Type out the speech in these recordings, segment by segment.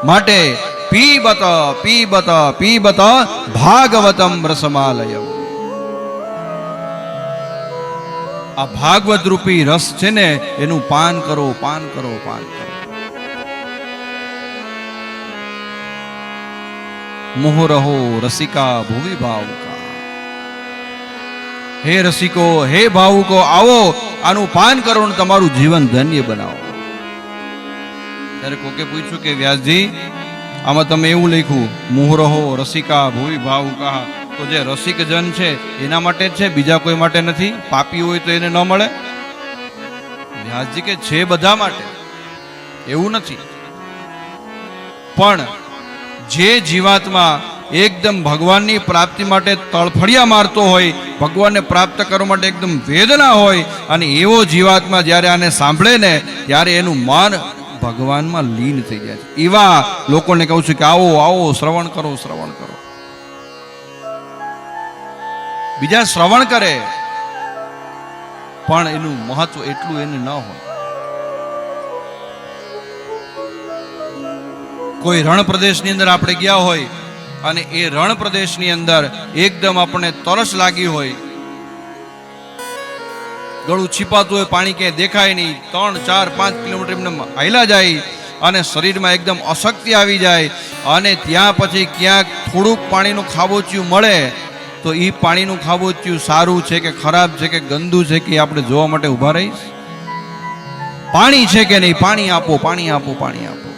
માટે પીબત પીબત પીબત ભાગવતમ રસમાલયમ આ ભાગવત રૂપી રસ છે ને એનું પાન કરો પાન કરો પાન કરો મોહરહો રસિકા ભુવિ ભાવુકા હે રસિકો હે ભાવુકો આવો આનું પાન કરો ને તમારું જીવન ધન્ય બનાવો ત્યારે કોકે પૂછ્યું કે, વ્યાસજી, આમાં તમે એવું લખ્યું મુહરહો રસિકા ભુવિ ભાવુકા તો જે રસિક જન છે, એના માટે છે, બીજા કોઈ માટે નથી? પાપી હોય તો એને ન મળે? વ્યાસજી કે, છે બધા માટે. એવું નથી. પણ જે જીવાતમાં એકદમ ભગવાનની પ્રાપ્તિ માટે તળફડિયા મારતો હોય, ભગવાનને પ્રાપ્ત કરવા માટે એકદમ વેદના હોય, અને એવો જીવાત્મા જ્યારે આને સાંભળે ને, ત્યારે એનું મન ભગવાનમાં લીન થઈ ગયા છે. એવા લોકોને કહું છું કે આવો આવો, શ્રવણ કરો શ્રવણ કરો. બીજા શ્રવણ કરે, પણ એનું મહત્વ એટલું એને ન હોય. કોઈ રણ પ્રદેશની અંદર આપણે ગયા હોય અને એ રણ પ્રદેશની અંદર એકદમ આપણને તરસ લાગી હોય ગળું છીપાતું હોય, પાણી ક્યાંય દેખાય નહીં. ત્રણ, ચાર, પાંચ કિલોમીટર એમને જાય અને શરીરમાં એકદમ અશક્તિ આવી જાય. અને ત્યાં પછી ક્યાંક થોડુંક પાણીનું ખાબોચિયું મળે, તો એ પાણીનું ખાબોચિયું સારું છે કે ખરાબ છે કે ગંદુ છે કે આપણે જોવા માટે ઊભા રહીશ? પાણી છે કે નહીં? પાણી આપો પાણી આપો પાણી આપો.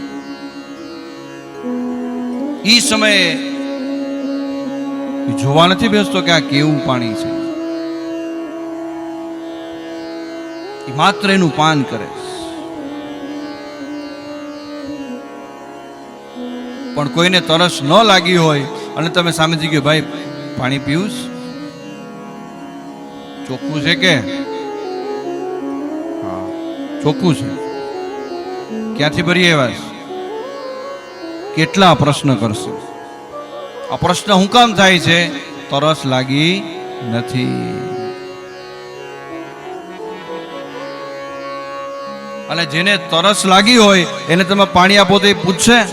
એ સમયે જોવા નથી બેસતો કે આ કેવું પાણી છે. ઈ માત્ર એનું પાન કરે. પણ કોઈને તરસ ન લાગી હોય અને તમે સામેથી કે ભાઈ, પાણી પીવું ચોખ્ખું છે કે? હા, ચોખ્ખું છે. ક્યાંથી ભરીએ વાસ કેટલા પ્રશ્ન કરશે? આ પ્રશ્ન હું કામ થાય છે? તરસ લાગી નથી. અને જેને તરસ લાગી હોય, એને તમે પાણી આપો તો એ પૂછશે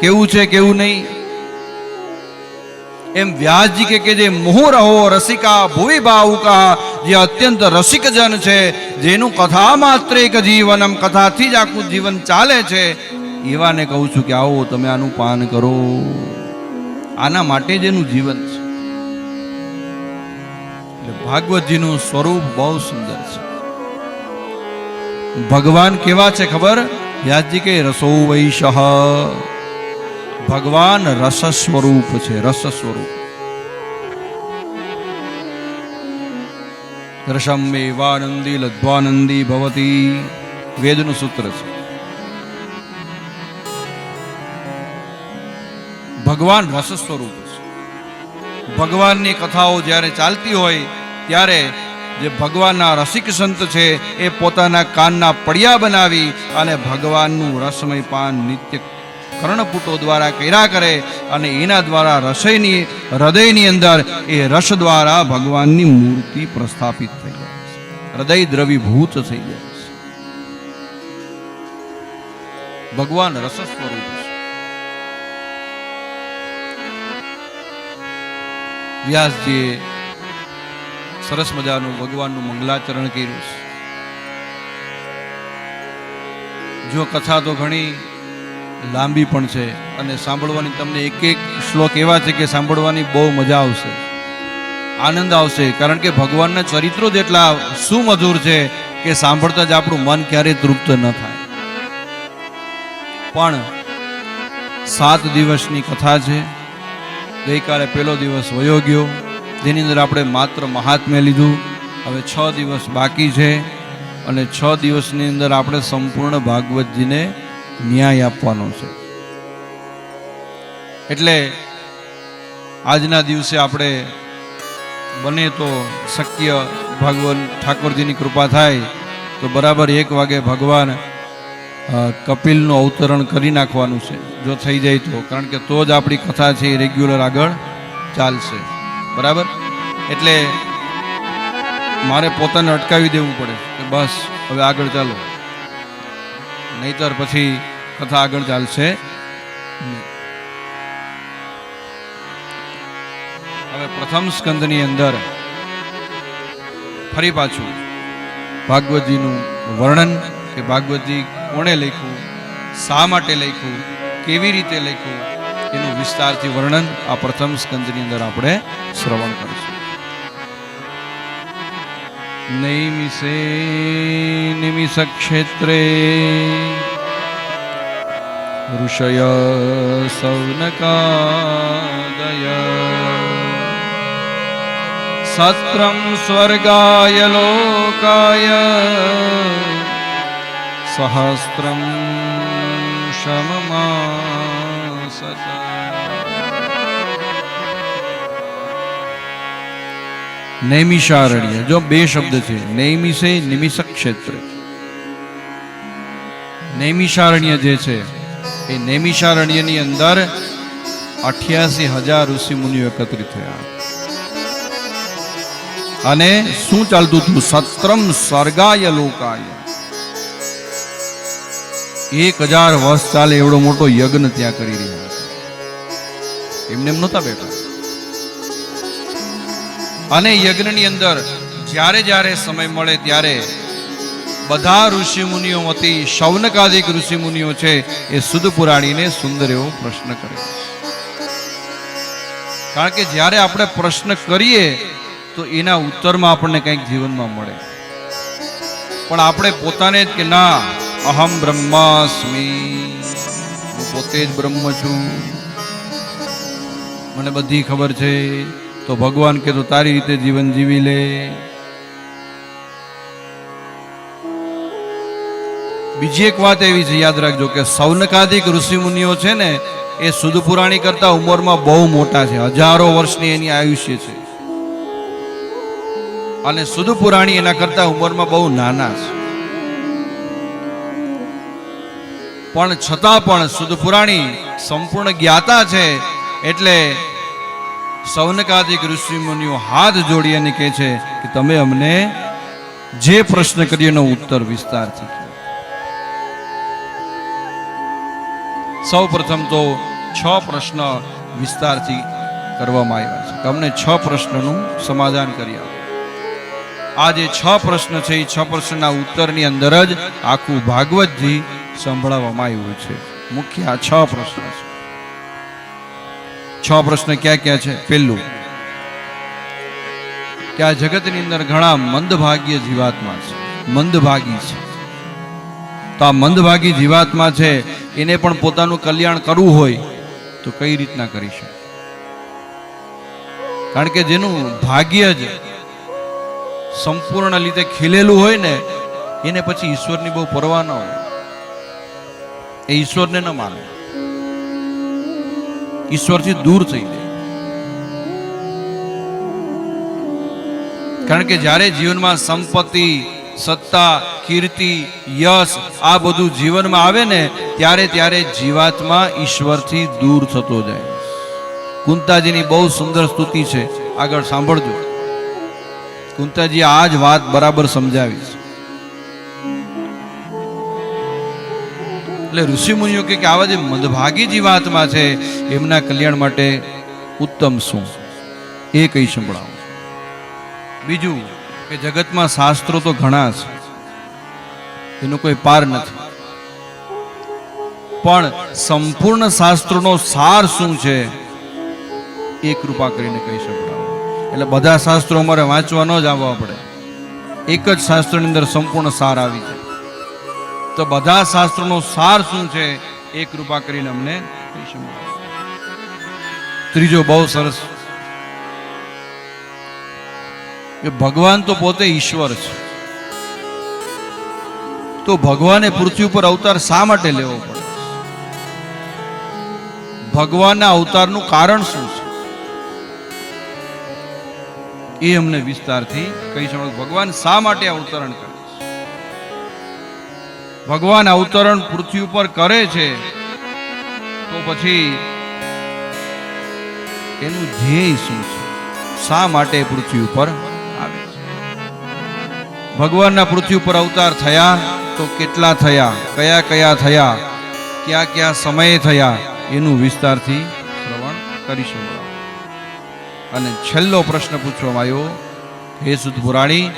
કેવું છે, કેવું નહીં? એમ વ્યાસજી કે કે, જે મોહ રહો, રસિકા ભુવિ ભાવુકા જે અત્યંત રસિક જન છે, જેનું કથા માત્ર એક જીવનમ, કથાથી જ આખું જીવન ચાલે છે. એવાને કહું છું કે, આવો, તમે આનું પાન કરો. આના માટે જ એનું જીવન છે. ભાગવતજીનું સ્વરૂપ બહુ સુંદર છે. ભગવાન કેવા છે ખબર? વ્યાસજી કે રસો વૈશ ભગવાન રસ સ્વરૂપ છે રસ સ્વરૂપ રસમ એવાનંદી લદ્વાનંદી ભવતી. વેદનું સૂત્ર છે. ભગવાન રસ સ્વરૂપ છે. ભગવાનની કથાઓ જ્યારે ચાલતી હોય, ત્યારે જે ભગવાનના રસિક સંત છે, એ પોતાના કાનના પડિયા બનાવી અને ભગવાનનું રસમય પાન નિત્ય કર્ણપુટો દ્વારા કર્યા કરે અને એના દ્વારા રસયની હૃદયની અંદર એ રસ દ્વારા ભગવાનની મૂર્તિ પ્રસ્થાપિત થઈ જાય હૃદય દ્રવીભૂત થઈ જાય ભગવાન રસ સ્વરૂપ વ્યાસજીએ સરસ મજાનું ભગવાનનું મંગલાચરણ કર્યું છે. જો કથા તો ઘણી લાંબી પણ છે અને સાંભળવાની તમને એક એક શ્લોક એવા છે કે સાંભળવાની બહુ મજા આવશે. આનંદ આવશે, કારણ કે ભગવાનના ચરિત્રો જેટલા સુમધુર છે કે સાંભળતા જ આપણું મન ક્યારેય તૃપ્ત ન થાય. પણ સાત દિવસની કથા છે. ગઈકાલે પહેલો દિવસ વયો ગયો. જેની અંદર આપણે માત્ર મહાત્મ્ય લીધું. હવે છ દિવસ બાકી છે અને છ દિવસની અંદર આપણે સંપૂર્ણ ભાગવતજીને ન્યાય આપવાનો છે. એટલે આજના દિવસે આપણે બને તો શક્ય ભગવાન ઠાકોરજીની કૃપા થાય તો બરાબર એક વાગે ભગવાન કપિલનું અવતરણ કરી નાખવાનું છે. જો થઈ જાય તો. કારણ કે તો જ આપણી કથા છે એ રેગ્યુલર આગળ ચાલશે. બરાબર? એટલે મારે પોતાને અટકાવી દેવું પડે કે બસ, હવે આગળ ચાલો. નહીતર પછી કથા આગળ ચાલશે હવે પ્રથમ સ્કંદની અંદર ફરી પાછું ભાગવતજીનું વર્ણન કે ભાગવતજી કોણે લખ્યું, શા માટે લખ્યું, કેવી રીતે લખ્યું એનું વિસ્તારથી વર્ણન આ પ્રથમ સ્કંદની અંદર આપણે શ્રવણ કરીશું. નૈમિષે નિમિષ ક્ષેત્રે ઋષય સૌનકાદય સત્રમ સ્વર્ગાય લોકાય સહસ્ત્રમ શમમાસત નૈમિષારણ્ય જો બે શબ્દ છે. નૈમિષે નિમિષક ક્ષેત્ર. નૈમિષારણ્ય જે છે, એ નૈમિષારણ્યની અંદર અઠ્યાસી હજાર ઋષિ મુનિઓ એકત્રિત થયા. અને શું ચાલતું હતું? સત્રમ સ્વર્ગાય લોકાય. એક હજાર વર્ષ ચાલે એવડો મોટો યજ્ઞ ત્યાં કરી રહ્યા. એમને એમ નહોતા બેઠા. અને યજ્ઞની અંદર જ્યારે જ્યારે સમય મળે ત્યારે બધા ઋષિ મુનિઓ વતી શૌનકાદિક ઋષિ મુનિઓ છે એ સુદ પુરાણીને સુંદર એવો પ્રશ્ન કરે. કારણ કે જ્યારે આપણે પ્રશ્ન કરીએ તો એના ઉત્તરમાં આપણને કંઈક જીવનમાં મળે. પણ આપણે પોતાને જ કે ના, અહમ બ્રહ્માસ્મી. હું પોતે જ બ્રહ્મ છું. મને બધી ખબર છે. તો ભગવાન કે તો તારી રીતે જીવન જીવી લે. બીજી એક વાત એવી છે, યાદ રાખજો કે સૌનકાધિક ઋષિ મુનિઓ છે ને, એ સુદ પુરાણી કરતા ઉંમરમાં બહુ મોટા છે. હજારો વર્ષની એની આયુષ્ય છે. અને સુદ પુરાણી એના કરતા ઉંમરમાં બહુ નાના છે. પણ છતાં પણ સુદ પુરાણી સંપૂર્ણ જ્ઞાતા છે, એટલે સૌનકાદિક ઋષિ મુનિઓ હાથ જોડી અને કહે છે કે તમે અમને જે પ્રશ્ન કર્યો એનો ઉત્તર વિસ્તારથી સૌ પ્રથમ તો છ પ્રશ્ન વિસ્તારથી કરવામાં આવ્યા છે. તમને છ પ્રશ્નનું સમાધાન કરી આપો. આ જે છ પ્રશ્ન છે. એ છ પ્રશ્નના ઉત્તરની અંદર જ આખું ભાગવતજી સંભળાવવામાં આવ્યું છે. મુખ્ય આ છ પ્રશ્ન છે. છ પ્રશ્ન ક્યાં ક્યાં છે? પહેલું, કે આ જગતની અંદર ઘણા મંદભાગ્ય જીવાત્મા છે. મંદભાગી છે. તો આ મંદભાગી જીવાત્મા છે, એને પણ પોતાનું કલ્યાણ કરવું હોય તો કઈ રીતના કરી શકે? કારણ કે જેનું ભાગ્ય જ સંપૂર્ણ રીતે ખીલેલું હોય ને, એને પછી ઈશ્વરની બહુ પરવા ન હોય. એ ઈશ્વરને ન માને. ઈશ્વરથી દૂર થઈ જાય. કારણ કે જ્યારે જીવનમાં સંપત્તિ, સત્તા, કીર્તિ, યશ આ બધું જીવનમાં આવે ને, ત્યારે ત્યારે જીવાત્મા ઈશ્વરથી દૂર થતો જાય. કુંતાજીની બહુ સુંદર સ્તુતિ છે. આગળ સાંભળજો. કુંતાજી આ જ વાત બરાબર સમજાવી છે. એટલે ઋષિ મુનિઓ કે કે આવા જે મંદભાગી જીવાત્મા છે, એમના કલ્યાણ માટે ઉત્તમ શું? એ કહી સંભળાવો. બીજું કે જગતમાં શાસ્ત્રો તો ઘણા છે, એનો કોઈ પાર નથી. પણ સંપૂર્ણ શાસ્ત્રોનો સાર શું છે, એ કૃપા કરીને કહી સંભળાવો. એટલે બધા શાસ્ત્રો અમારે વાંચવા ન જ આવવા પડે. એક જ શાસ્ત્રની અંદર સંપૂર્ણ સાર આવી જાય. તો બધા શાસ્ત્રોનો સાર શું છે એ કૃપા કરીને અમને ત્રીજો બહુ સરસ. કે ભગવાન તો પોતે ઈશ્વર છે. તો ભગવાને પૃથ્વી ઉપર અવતાર શા માટે લેવો પડે? ભગવાનના અવતારનું કારણ શું છે? એ અમને વિસ્તારથી કહી શકો ભગવાન શા માટે અવતરણ કરે? ભગવાન અવતરણ પૃથ્વી ઉપર કરે છે, તો પછી એનું ધ્યેય શું છે? શા માટે પૃથ્વી ઉપર આવે છે? ભગવાનના પૃથ્વી ઉપર અવતાર થયા તો કેટલા થયા? કયા કયા થયા? કયા કયા સમયે થયા? એનું વિસ્તારથી શ્રવણ કરી શકો. અને છેલ્લો પ્રશ્ન પૂછવામાં આવ્યો, હે સુધ પુરાણી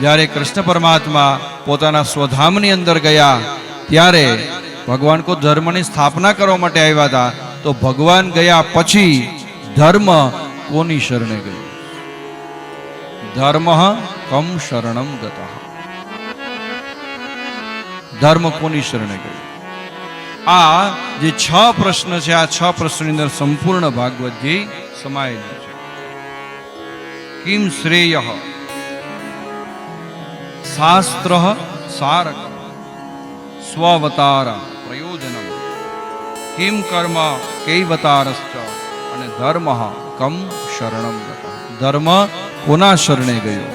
જ્યારે કૃષ્ણ પરમાત્મા પોતાના સ્વધામની અંદર ગયા, ત્યારે ભગવાન કો ધર્મની સ્થાપના કરવા માટે આવ્યા હતા, તો ભગવાન ગયા પછી ધર્મ કોની શરણે ગયું? ધર્મ કમ શરણમ ગતઃ. ધર્મ કોની શરણે ગયું? આ જે છ પ્રશ્ન છે, આ છ પ્રશ્નની અંદર સંપૂર્ણ ભાગવતજી સમાયેલું છે. કિમ શ્રેય? શાસ્ત્ર સારક સ્વવતાર પ્રયોજનમ કિમ કર્મ કૈવતારશ્ચ અને ધર્મ કમ શરણમ ધર્મ કોના શરણે ગયો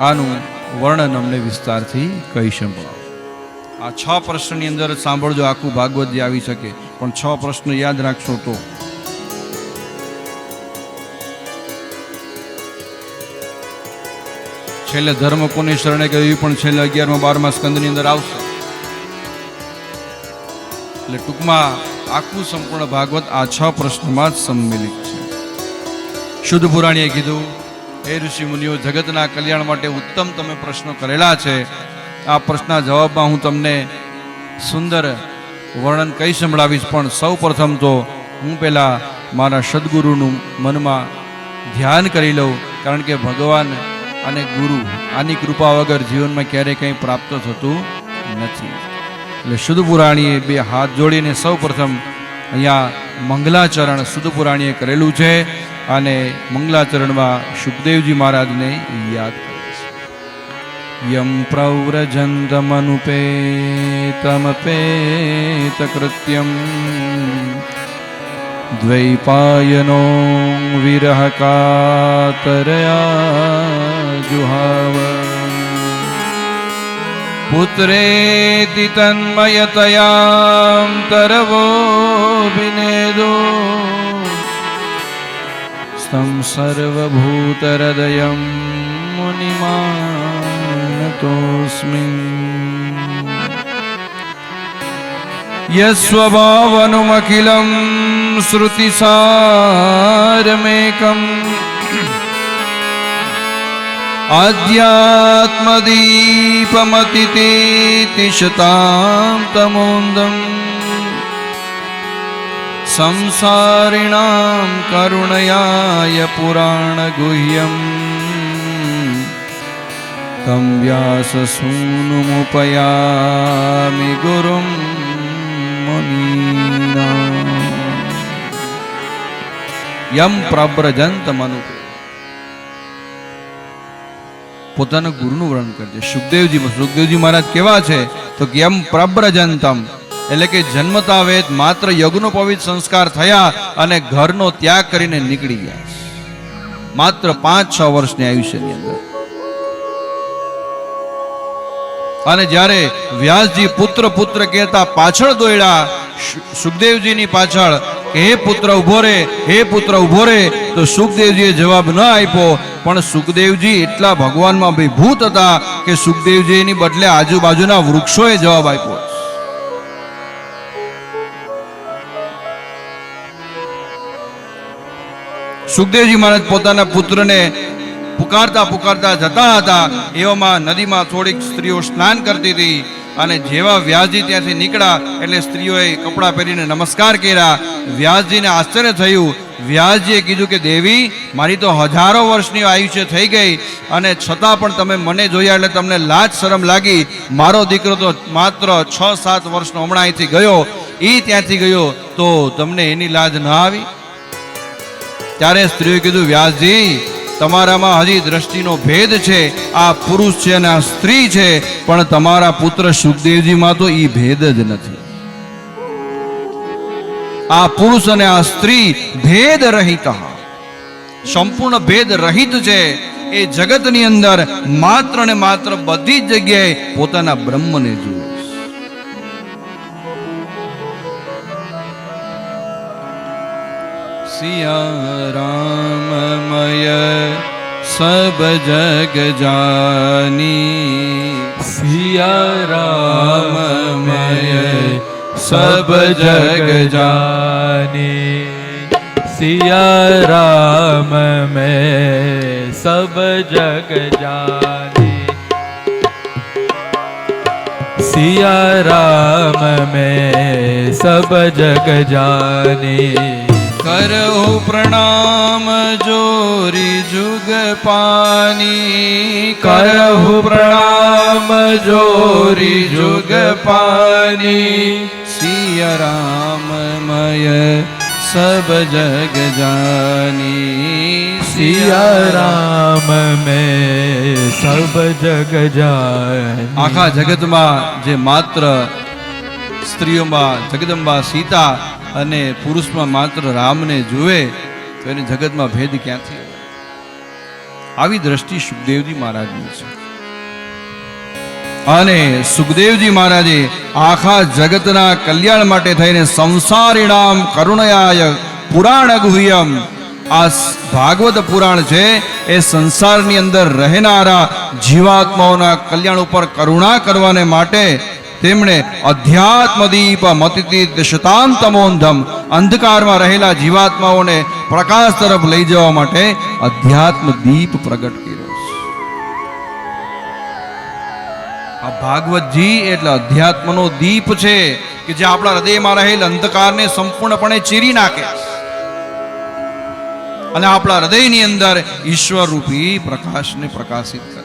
આનું વર્ણન અમને વિસ્તારથી કહી સંભળાવો આ છ પ્રશ્નની અંદર સાંભળજો, આખું ભાગવત આવી શકે. પણ છ પ્રશ્ન યાદ રાખશો તો છેલ્લે ધર્મ કોની શરણે ગયું પણ છેલ્લે અગિયારમાં, બારમા સ્કંદની અંદર આવશે. એટલે ટૂંકમાં આખું સંપૂર્ણ ભાગવત આ છ પ્રશ્નમાં જ સંમિલિત છે. શુદ્ધ પુરાણીએ કીધું, હે ઋષિ મુનિઓ, જગતના કલ્યાણ માટે ઉત્તમ તમે પ્રશ્નો કરેલા છે. આ પ્રશ્નના જવાબમાં હું તમને સુંદર વર્ણન કહી સંભળાવીશ, પણ સૌ પ્રથમ તો હું પહેલાં મારા સદગુરુનું મનમાં ધ્યાન કરી લઉં, કારણ કે ભગવાન અને ગુરુ, આની કૃપા વગર જીવનમાં ક્યારેય કંઈ પ્રાપ્ત થતું નથી. એટલે શુદ્ધ પુરાણીએ બે હાથ જોડીને સૌ પ્રથમ અહીંયા મંગલાચરણ શુદ્ધ પુરાણીએ કરેલું છે અને મંગલાચરણમાં સુખદેવજી મહારાજને યાદ કરે છે. યમ પ્રવ્રજંતમનુપેતમપેત કૃત્યમ દ્વૈપાયનો વિરહકાતરયા જુહાવ પુત્રેતિ તન્મયતયા તરવો વિનેદો સ્તમ સર્વભૂતહૃદય મુનિમાનતોસ્મિં યસ્વભાવનુમખિલમ શ્રુતિસારમેકમ आध्यात्मदीपमतितेतिशतां तमोन्दम् संसारिणां करुणयाय पुराणगुह्यम् तं व्याससूनुमुपयामि गुरुं मुनीनाम् यं प्रव्रजन्तमनुपे પોતાના ગુરુનું વર્ણન કરજે. સુખદેવજી સુખદેવજી મહારાજ કેવા છે? તો કે એમ પ્રબ્રજંતમ? એટલે કે જન્મતા વેદ માત્ર યજ્ઞોપવિત સંસ્કાર થયા અને ઘરનો ત્યાગ કરીને નીકળી ગયા માત્ર પાંચ છ વર્ષની આયુષ્યની અંદર. અને જ્યારે વ્યાસજી પુત્ર પુત્ર કહેતા પાછળ દોડ્યા સુખદેવજીની પાછળ કે હે પુત્ર ઊભો રે, હે પુત્ર ઊભો રે, તો સુખદેવજીએ જવાબ ન આપ્યો. પણ સુખદેવજી એટલા ભગવાનમાં વિભૂત હતા કે સુખદેવજીની બદલે આજુબાજુના વૃક્ષોએ જવાબ આપ્યો. સુખદેવજી મહારાજ પોતાના પુત્રને પુકારતા પુકારતા જતા હતા. એવામાં નદીમાં થોડીક સ્ત્રીઓ સ્નાન કરતી હતી. અને જેવા વ્યાસજી ત્યાંથી નીકળ્યા, એટલે સ્ત્રીઓએ કપડાં પહેરીને નમસ્કાર કર્યા. વ્યાસજીને આશ્ચર્ય થયું. વ્યાસજીએ કીધું કે, દેવી, મારી તો હજારો વર્ષની આયુષ્ય થઈ ગઈ અને છતાં પણ તમે મને જોયા એટલે તમને લાજ શરમ લાગી. મારો દીકરો તો માત્ર છ સાત વર્ષનો હમણાં અહીંથી ગયો. એ ત્યાંથી ગયો તો તમને એની લાજ ન આવી? ત્યારે સ્ત્રીઓએ કીધું વ્યાસજી તમારામાં હજી દ્રષ્ટિનો ભેદ છે આ પુરુષ છે અને આ સ્ત્રી છે પણ તમારા પુત્ર સુખદેવજીમાં તો ઈ ભેદ જ નથી આ પુરુષ અને આ સ્ત્રી ભેદ રહિત સંપૂર્ણ ભેદ રહિત છે એ જગતની અંદર માત્ર ને માત્ર બધી જ જગ્યાએ પોતાના બ્રહ્મને જુએ છે. सिया राममय सब जग जानी सिया राम मय सब जग जानी सिया राम में सब जग जानी सिया राम में सब जग जानी કરહુ પ્રણામ જોરી જુગ પાની. કરહુ પ્રણામ જોરી જુગ પાની. સિય રામમય સબ જગ જાની. સિય રામ મેં સબ જગ જાની. આખા જગતમાં જે માત્ર સ્ત્રીઓમાં જગદંબા સીતા અને પુરુષમાં માત્ર રામને જુએ, તો એને જગતમાં ભેદ ક્યાંથી? આવી દ્રષ્ટિ સુખદેવજી મહારાજની છે અને સુખદેવજી મહારાજે આખા જગતના કલ્યાણ માટે થઈને સંસારીણામ કરુણયાય પુરાણ ગુહ્યમ આ ભાગવત પુરાણ છે, એ સંસારની અંદર રહેનારા જીવાત્માઓના કલ્યાણ ઉપર કરુણા કરવાને માટે તેમણે અધ્યાત્મ દીપ મતિતીત શતાંતમોંધમ અંધકારમાં રહેલા જીવાત્માઓને પ્રકાશ તરફ લઈ જવા માટે અધ્યાત્મ દીપ પ્રગટ કર્યો આ ભાગવતજી એટલે અધ્યાત્મનો દીપ છે કે જે આપણા હૃદયમાં રહેલ અંધકારને સંપૂર્ણપણે ચીરી નાખે અને આપણા હૃદયની અંદર ઈશ્વર રૂપી પ્રકાશને પ્રકાશિત કરે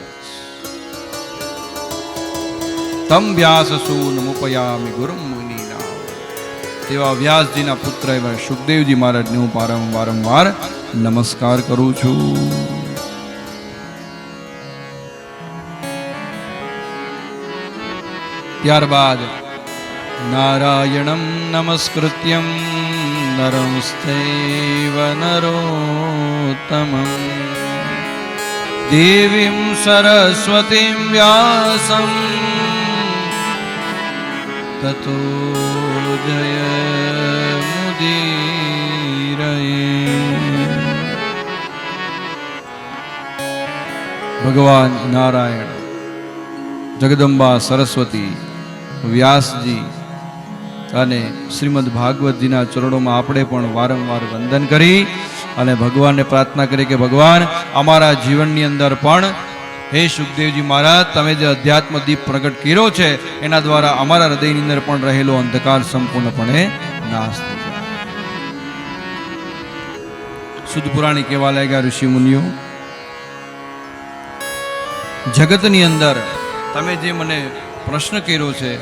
તમ વ્યાસ સૂન મુપયામી ગુરુ મુનિના. તેવા વ્યાસજીના પુત્ર એવા સુખદેવજી મહારાજને હું વારંવાર નમસ્કાર કરું છું. ત્યારબાદ નારાયણમ નમસ્કૃત્યમ નરં સ્તૈવ દેવીમ સરસ્વતીમ વ્યાસમ તતો જય ભગવાન નારાયણ જગદંબા સરસ્વતી વ્યાસજી અને શ્રીમદ ભાગવતજીના ચરણોમાં આપણે પણ વારંવાર વંદન કરી અને ભગવાનને પ્રાર્થના કરી કે ભગવાન, અમારા જીવનની અંદર પણ હે સુખદેવજી મહારાજ, તમે જે અધ્યાત્મ દીપ પ્રગટ કર્યો છે, એના દ્વારા અમારા હૃદયની અંદર પણ રહેલો અંધકાર સંપૂર્ણપણે નાશ થઈ જાય. શુદ્ધ પુરાણી કહેવા લાગ્યા ઋષિ મુનિઓ, જગતની અંદર તમે જે મને પ્રશ્ન કર્યો છે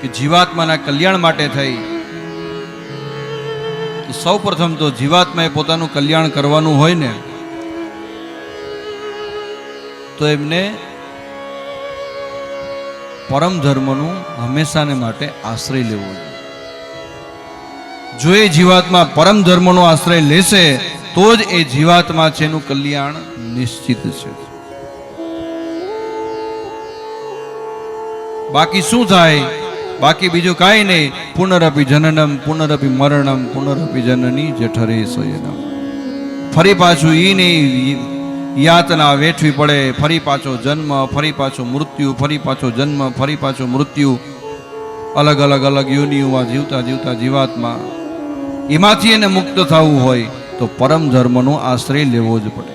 કે જીવાત્માના કલ્યાણ માટે થઈ સૌ પ્રથમ તો જીવાત્માએ પોતાનું કલ્યાણ કરવાનું હોય ને તો એમને પરમ ધર્મનું હંમેશાને માટે આશ્રય લેવો જોઈએ. જો એ જીવાત્મા પરમ ધર્મનો આશ્રય લેશે, તો જ એ જીવાત્મા છે એનું કલ્યાણ નિશ્ચિત છે. બાકી શું થાય? બાકી બીજું કાંઈ નહીં. પુનરપી જનનમ, પુનરપી મરણમ, પુનરપી જનની જઠરે શયનમ. ફરી પાછું એ નહીં યાતના વેઠવી પડે, ફરી પાછો જન્મ, ફરી પાછો મૃત્યુ, ફરી પાછો જન્મ, ફરી પાછો મૃત્યુ. અલગ અલગ અલગ યોનિઓમાં જીવતા જીવતા જીવાતમાં. એમાંથી એને મુક્ત થવું હોય તો પરમ ધર્મનો આશ્રય લેવો જ પડે.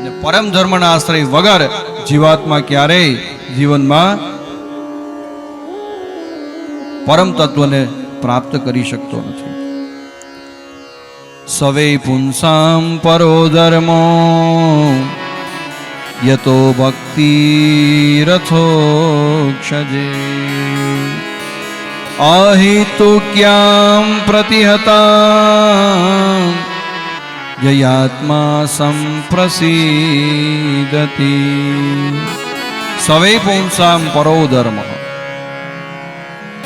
અને પરમ ધર્મના આશ્રય વગર જીવાત્મા ક્યારેય જીવનમાં પરમ તત્વને પ્રાપ્ત કરી શકતો નથી. સવે પુંસામ પરો ધર્મો યતો ભક્તિ રથો ક્ષજે આહિતુક્યામ પ્રતિહતા જયાત્મા સંપ્રસીદતિ સવે પુંસામ પરો ધર્મ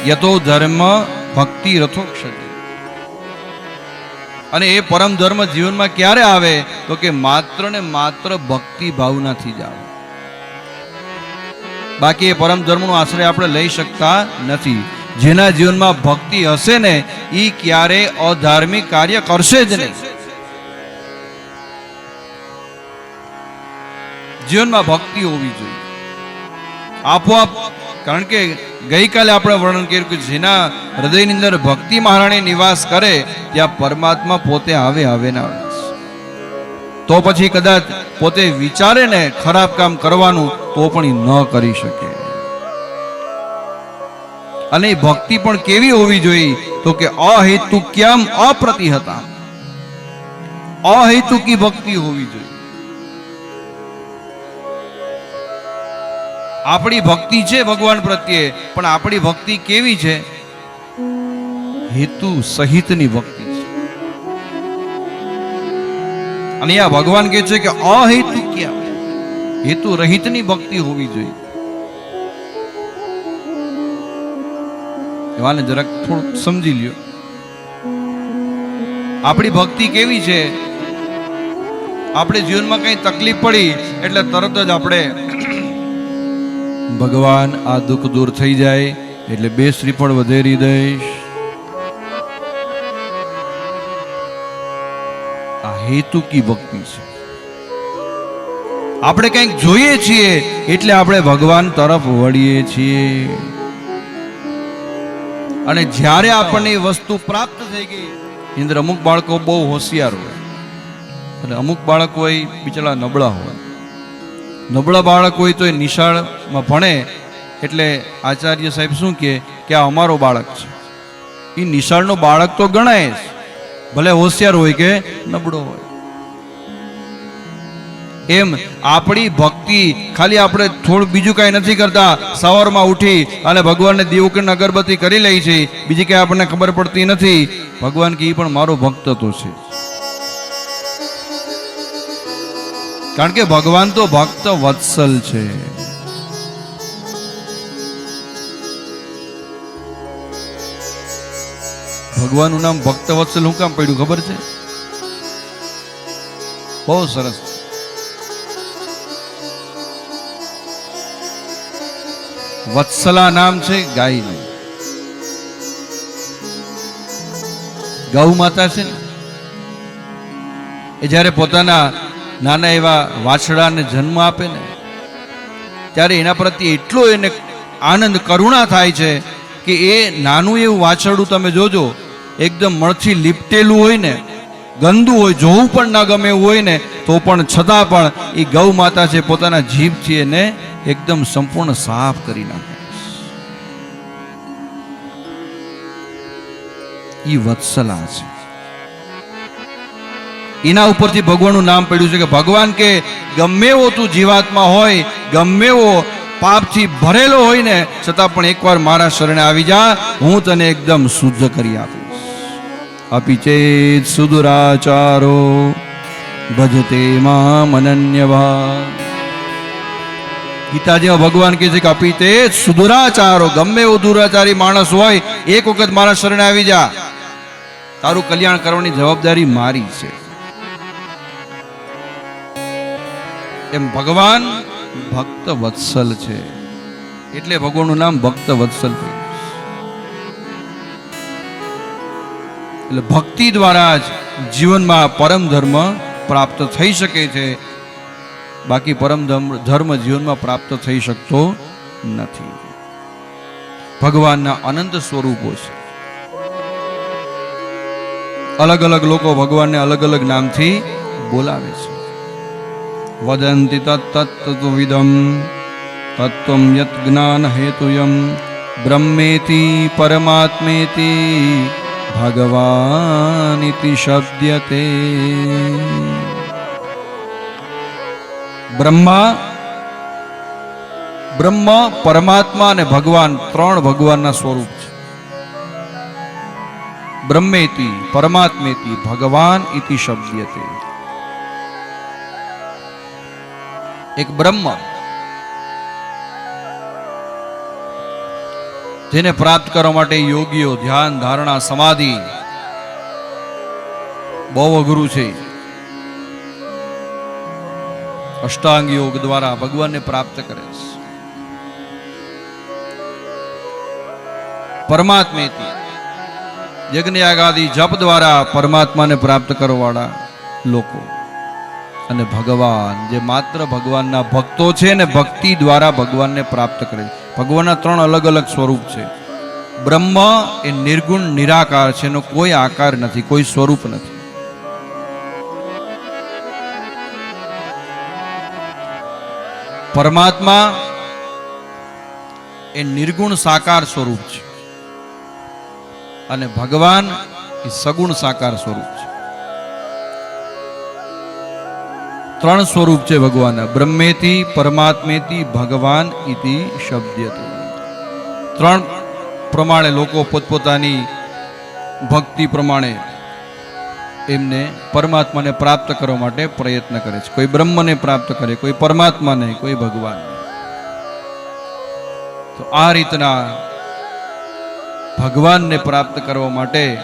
યતો ધર્મ ભક્તિ રથોક્ષતિ અને એ પરમ ધર્મ જીવનમાં ક્યારે આવે? તો કે માત્ર ને માત્ર ભક્તિ ભાવનાથી જ આવે. બાકી એ પરમ ધર્મનો આશ્રય આપણે લઈ શકતા નથી. જેના જીવનમાં ભક્તિ હશે ને એ ક્યારે અધાર્મિક કાર્ય કરશે જ નહીં. જીવનમાં ભક્તિ હોવી જોઈએ. આપોઆપ કારણ કે ગઈકાલે આપણે વર્ણન કર્યું કે જેના હૃદયની અંદર ભક્તિ મહારાણી નિવાસ કરે, ત્યાં પરમાત્મા પોતે આવે આવે ના તો પછી કદાચ પોતે વિચારે ને ખરાબ કામ કરવાનું, તો પણ ન કરી શકે. અને ભક્તિ પણ કેવી હોવી જોઈએ? તો કે અહેતુ કેમ અપ્રતિહતા અહેતુકી ભક્તિ હોવી જોઈએ. આપણી ભક્તિ છે ભગવાન પ્રત્યે, પણ આપણી ભક્તિ કેવી છે? હેતુ સહિતની ભક્તિ છે. અને આ ભગવાન કહે છે કે અહેતુ ક્યાં? હેતુ રહિતની ભક્તિ હોવી જોઈએ. એવાને જરાક થોડુંક સમજી લ્યો. આપણી ભક્તિ કેવી છે? આપણે જીવનમાં કઈ તકલીફ પડી, એટલે તરત જ આપણે ભગવાન આ દુઃખ દૂર થઈ જાય એટલે બે શ્રીફળ વધેરી દઈશ. આ હેતુ કી ભક્તિ છે. આપણે કંઈક જોઈએ છીએ એટલે આપણે ભગવાન તરફ વળીએ છીએ. અને જ્યારે આપણને એ વસ્તુ પ્રાપ્ત થઈ ગઈ, ઇન્દ્ર અમુક બાળકો બહુ હોશિયાર હોય. અને અમુક બાળક હોય બિચારા નબળા હોય. નબળા બાળક હોય તો એ નિશાળમાં ભણે, એટલે આચાર્ય સાહેબ શું કહે કે આ અમારો બાળક છે. એ નિશાળનો બાળક તો ગણાય જ. ભલે હોશિયાર હોય કે નબળો હોય. એમ આપણી ભક્તિ ખાલી આપણે થોડું બીજું કાંઈ નથી કરતા, સવારમાં ઉઠી અને ભગવાનને દીવકન અગરબત્તી કરી લઈ છે. બીજી કાંઈ આપણને ખબર પડતી નથી. ભગવાન કે એ પણ મારો ભક્ત તો છે. કારણ કે ભગવાન તો ભક્ત વત્સલ છે. ભગવાનનું નામ ભક્ત વત્સલ હું કામ પડ્યું ખબર છે? બહુ સરસ. વત્સલા નામ છે ગાયનું. ગૌ માતા છે ને? એ જ્યારે પોતાના નાના એવા વાછડાને જન્મ આપે ને, ત્યારે એના પ્રત્યે એટલો એને આનંદ, કરુણા થાય છે કે એ નાનું એવું વાછરડું તમે જોજો, એકદમ મળથી લીપટેલું હોય ને, ગંદુ હોય, જોવું પણ ના ગમે એવું હોય ને, તો પણ છતાં પણ એ ગૌ માતા છે પોતાના જીભથી એને એકદમ સંપૂર્ણ સાફ કરી નાખે ઈ વત્સલા છે. એના ઉપરથી ભગવાનનું નામ પડ્યું છે કે ભગવાન કે ગમે એવો તું જીવાત્મા હોય, ગમે એવો પાપથી ભરેલો હોય ને, છતાં પણ એકવાર મારા શરણે આવી જા, હું તને એકદમ શુદ્ધ કરી આપીશ. અપી ચેત સુદુરાચારો, ભજતે મામ અનન્યવા. ગીતાજીમાં ભગવાન કહે છે કે અપી તે સુદુરાચારો, ગમે એવો દુરાચારી માણસ હોય, એક વખત મારા શરણે આવી જા. તારું કલ્યાણ કરવાની જવાબદારી મારી છે. એમ ભગવાન ભક્ત વત્સલ છે. એટલે ભગવાનનું નામ ભક્ત વત્સલ છે. એટલે ભક્તિ દ્વારા જ જીવનમાં પરમ ધર્મ પ્રાપ્ત થઈ શકે છે. બાકી પરમ ધર્મ- ધર્મ જીવનમાં પ્રાપ્ત થઈ શકતો નથી. ભગવાનના અનંત સ્વરૂપો છે. અલગ અલગ લોકો ભગવાનને અલગ અલગ નામથી બોલાવે છે. વદંતિ તત્તત્વિદમ તત્વમ યત બ્રહ્મેતિ પરમાત્મેતિ ભગવાનિતિ શબ્દ્યતે બ્રહ્મા બ્રહ્મ પરમાત્મા અને ભગવાન ત્રણ ભગવાનના સ્વરૂપ છે બ્રહ્મેતિ પરમાત્મેતિ ભગવાન ઇતિ શબ્દ્યતે એક બ્રહ્મ જેને પ્રાપ્ત કરવા માટે યોગીઓ, ધ્યાન, ધારણા, સમાધિ બહુ અઘરું છે. અષ્ટાંગ યોગ દ્વારા ભગવાનને પ્રાપ્ત કરે છે. પરમાત્મેથી યજ્ઞયાગાદી જપ દ્વારા પરમાત્માને પ્રાપ્ત કરવાવાળા લોકો. અને ભગવાન, જે માત્ર ભગવાનના ભક્તો છે ને ભક્તિ દ્વારા ભગવાનને પ્રાપ્ત કરે ભગવાનના ત્રણ અલગ અલગ સ્વરૂપ છે. બ્રહ્મ એ નિર્ગુણ, નિરાકાર છે, એનો કોઈ આકાર નથી, કોઈ સ્વરૂપ નથી. પરમાત્મા એ નિર્ગુણ, સાકાર સ્વરૂપ છે. અને ભગવાન એ સગુણ, સાકાર સ્વરૂપ છે. ત્રણ સ્વરૂપ છે ભગવાનના. બ્રહ્મેતી પરમાત્મેથી, ભગવાન ઇતિ શબ્દયતી. ત્રણ પ્રમાણે લોકો પોતપોતાની ભક્તિ પ્રમાણે એમને પરમાત્માને પ્રાપ્ત કરવા માટે પ્રયત્ન કરે છે. કોઈ બ્રહ્મને પ્રાપ્ત કરે, કોઈ પરમાત્માને, કોઈ ભગવાન તો આ રીતના ભગવાનને પ્રાપ્ત કરવા માટે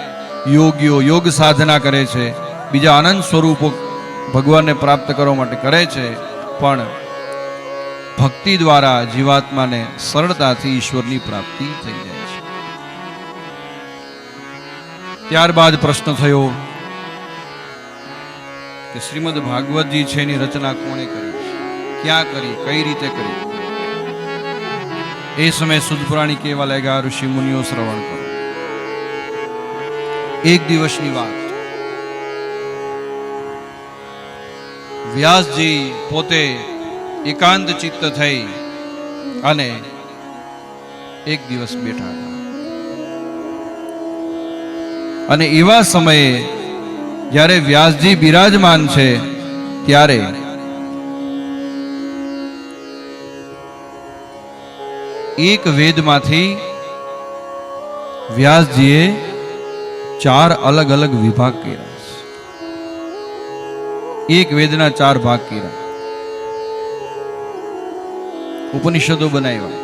યોગીઓ યોગ સાધના કરે છે. બીજા આનંદ સ્વરૂપો ભગવાનને પ્રાપ્ત કરવા માટે કરે છે, પણ ભક્તિ દ્વારા જીવાત્માને સરળતાથી ઈશ્વરની પ્રાપ્તિ થઈ જાય છે. ત્યારબાદ પ્રશ્ન થયો કે શ્રીમદ ભાગવતજી છે એની રચના કોણે કરી? ક્યાં કરી? કઈ રીતે કરી? એ સમયે સુદપુરાણી કેવા લાગ્યા, ઋષિ મુનિઓ શ્રવણ કરો. એક દિવસની વાત. વ્યાસજી પોતે એકાંત ચિત્ત થઈ અને એક દિવસ બેઠા હતા. અને એવા સમયે જ્યારે વ્યાસજી બિરાજમાન છે, ત્યારે એક વેદમાંથી વ્યાસજીએ ચાર અલગ અલગ વિભાગ કર્યા. એક વેદના ચાર ભાગ કર્યા ઉપનિષદો બનાવ્યા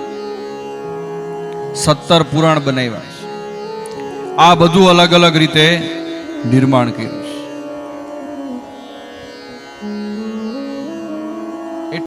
સત્તર પુરાણ બનાવ્યા છે આ બધું અલગ અલગ રીતે નિર્માણ કર્યું